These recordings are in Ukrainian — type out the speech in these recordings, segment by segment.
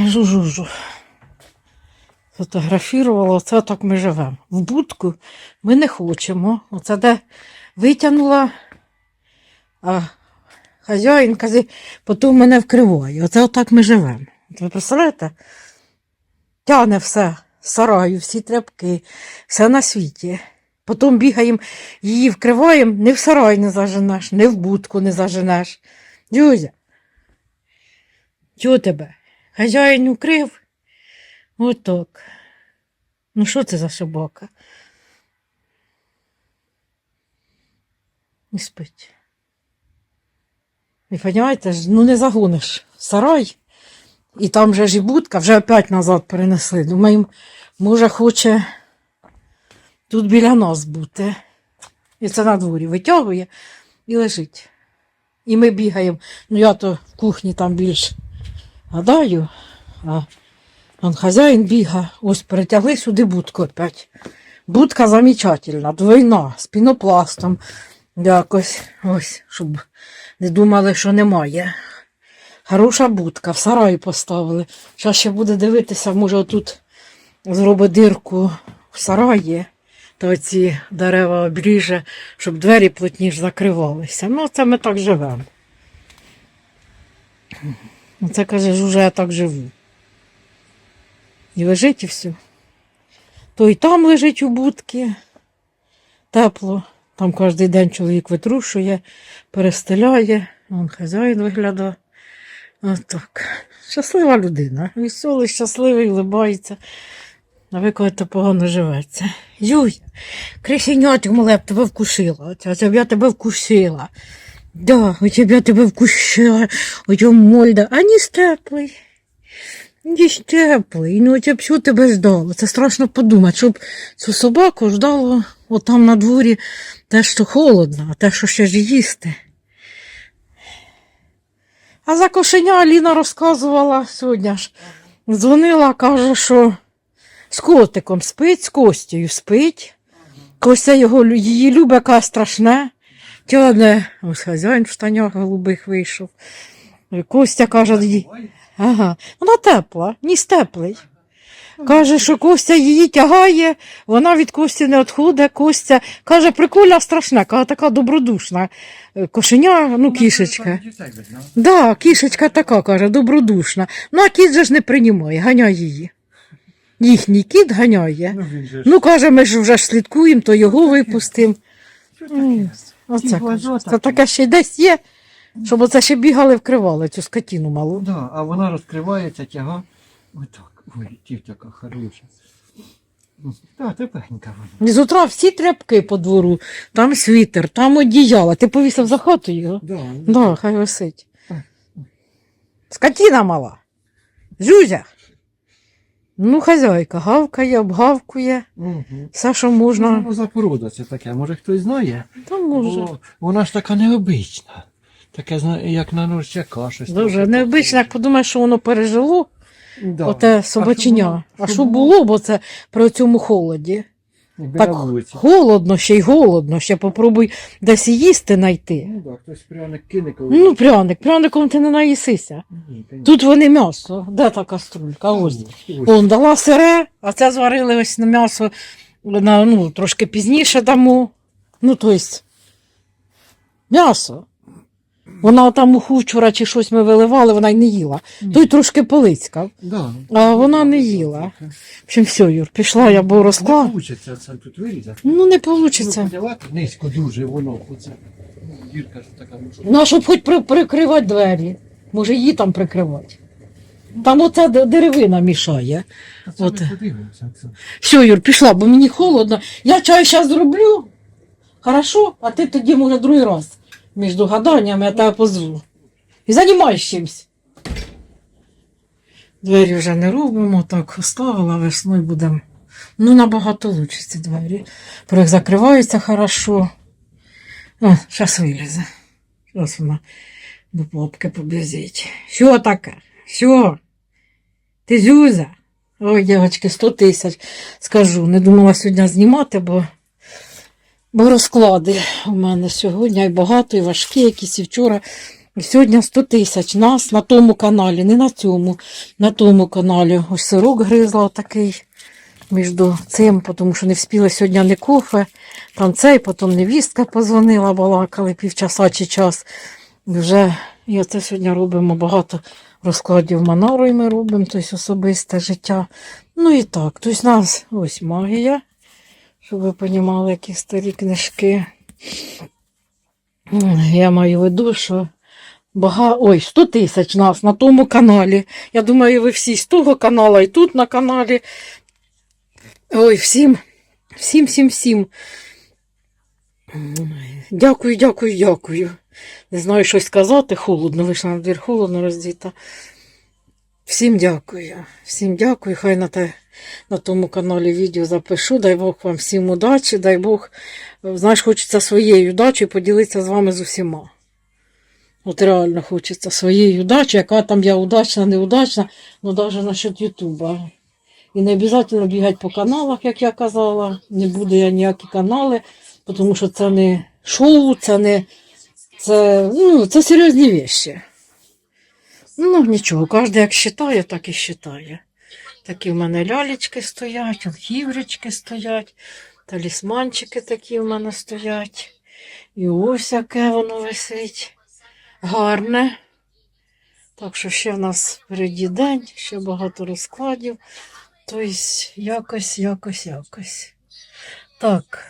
Кажу жужу. Фотографувала, оце так ми живемо. В будку ми не хочемо. Оце де витягнула, а хазяїн каже, потім мене вкриває. Оце отак ми живемо. Ви представляєте? Тяне все, сараю, всі тряпки, все на світі. Потім бігаємо, її вкриваємо, не в сарай не заженеш, не в будку не заженеш. Дюзя, чого тебе? Хазяїн укрив? Отак. Ну що це за собака? Не спить. Ви розумієте, ну не загониш в сарай, і там же ж і будка, вже опять назад перенесли. Думаю, може, хоче тут біля нас бути. І це на дворі витягує і лежить. І ми бігаємо. Ну, я то в кухні там більш гадаю, а он хазяїн біга. Ось перетягли сюди будку опять. Будка замечательна, двойна, з пінопластом. Якось ось, щоб не думали, що немає. Хороша будка, в сараї поставили. Зараз ще буде дивитися, може отут зробить дирку в сараї, то ці дерева обріже, щоб двері плотніше закривалися. Ну, це ми так живемо. Це каже, вже я так живу. І лежить і все. То і там лежить у будці, тепло. Там кожен день чоловік витрушує, перестеляє, вон хазяїн виглядає. Отак. Щаслива людина. Веселий, щасливий, улибається. А ви коли то погано живеться. Юй, крисенятик мале б тебе вкусила. Оця б я тебе вкусила. Да, оця б я тебе вкусила. Оця мольда. А ніс теплий. Ніс теплий. Ну оця б що тебе ждало. Це страшно подумати, щоб цю собаку ждало отам на дворі те, що холодно, а те, що ще ж їсти. А за кошеня Аліна розказувала сьогодні ж. Дзвонила, каже, що з котиком спить, з Костю спить. Костя його, її любить, яка страшне. Тягне, ось хазяїн в штанях голубих вийшов. Костя каже, їй, ага, вона тепла, ніс теплий. Каже, що Костя її тягає, вона від Кості не відходить. Костя каже, прикольна, страшна, каже, така добродушна. Кошеня, ну кішечка. Да, кішечка така, каже, добродушна. Ну, а кіт же ж не приймає, ганяє її. Їхній кіт ганяє. Ну. Ну, каже, ми ж вже ж слідкуємо, то його випустимо. Оце, Ті. Це таке ще й десь є, щоб оце ще бігали, вкривали цю скотину малу. Да, а вона розкривається, тяга. Отак. Ой, ті хороша. Так, тепленька вона. І з утра всі тряпки по двору, там світер, там одіяло. Ти повісив за хату його? Да, Да, хай висить. Скотина мала. Зюзя. Ну, хазяйка, гавкає, обгавкує, Угу. все, що можна. Ну, за порода це таке, може хтось знає? Та може. Бо вона ж така необична. Таке, як на норчака щось. Дуже необична. необично, як подумаєш, що воно пережило, Да. оте собаченя. А що було, бо це при цьому холоді. Так вулиці. холодно, ще й голодно, ще попробуй десь і їсти знайти. Ну так, хтось пряник кине коли. Ну, пряник, пряником ти не наїсися. Ні. Тут вони м'ясо. Де та каструлька? Ось. Ось. Он дала сире, а це зварили ось на м'ясо на, ну, трошки пізніше дамо. Ну, тобто, м'ясо. Вона там уху вчора чи щось ми виливали, вона й не їла. Той трошки полицькав. Да. А вона не їла. В общем, все, Юр, пішла, я бо Не розклав. получиться це тут вирізати. Ну, не Ну, вийде. поділати низько дуже воно. Оце. Дірка ж така, ну що. Ну, а щоб хоч при, прикривати двері. Може, її там прикривати. Там оця де- деревина мішає. А це От. ми подивимося. Це. Все, Юр, пішла, бо мені холодно. Я чай зараз зроблю. Хорошо, а ти тоді, може, другий раз між гаданнями я тебе позву. І займайся чимось. Двері вже не робимо, так оставила, весною будемо. Ну, набагато лучше ці двері. Про їх закриваються хорошо. О, зараз вилізе. Зараз вона до попки побіжить. Що таке? Що? Ти зюзя? Ой, дівчатки, 100 тисяч. Скажу, не думала сьогодні знімати, бо, бо розклади у мене сьогодні і багато, і важкі якісь, і вчора сьогодні 100 тисяч нас на тому каналі, не на цьому, на тому каналі. Ось сирок гризла такий між цим, тому що не вспіли сьогодні не кофе, там цей, потім невістка позвонила, балакали півчаса чи час. Вже і оце сьогодні робимо багато розкладів манару, і ми робимо, тобто особисте життя. Ну і так, тобто нас ось магія, щоб ви розуміли, які старі книжки. Я маю виду, що бага... Ой, 100 тисяч нас на тому каналі. Я думаю, ви всі з того каналу і тут на каналі. Ой, всім, всім, всім, всім. Дякую, дякую, дякую. Не знаю, що сказати, холодно, вийшла на двір, холодно роздіта. Всім дякую. Всім дякую. Хай на, те, на тому каналі відео запишу. Дай Бог вам всім удачі, дай Бог, знаєш, хочеться своєю удачею поділитися з вами з усіма. От реально хочеться своєю удачею, яка там я удачна, неудачна, ну навіть насчет Ютуба. І не обов'язково бігати по каналах, як я казала. Не буду я ніякі канали, тому що це не шоу, це не це, ну, це серйозні вещі. Ну, нічого, кожен як вважає, так і вважає. Такі в мене лялечки стоять, хіврички стоять, талісманчики такі в мене стоять. І ось яке воно висить. Гарне. Так що ще в нас впереді день, ще багато розкладів. Тобто, якось, якось, якось. Так,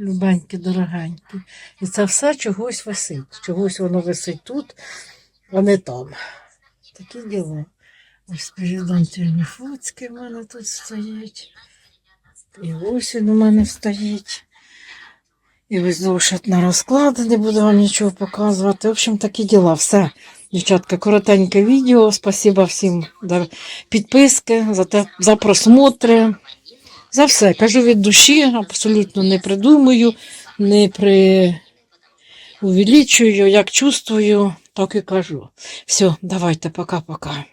любенькі, дорогенькі. І це все чогось висить. Чогось воно висить тут, не там. Такі діла. Ось президент Фуцький в мене тут стоїть. І ось він у мене стоїть. І зошит на розклад, не буду вам нічого показувати. В общем, такі діла. Все. Дівчатка, коротеньке відео. Спасибо всім за підписки, за, те, за просмотри. За все. Кажу від душі, абсолютно не придумую, не при... увеличую, як чувствую, так і кажу. Все, давайте, пока-пока.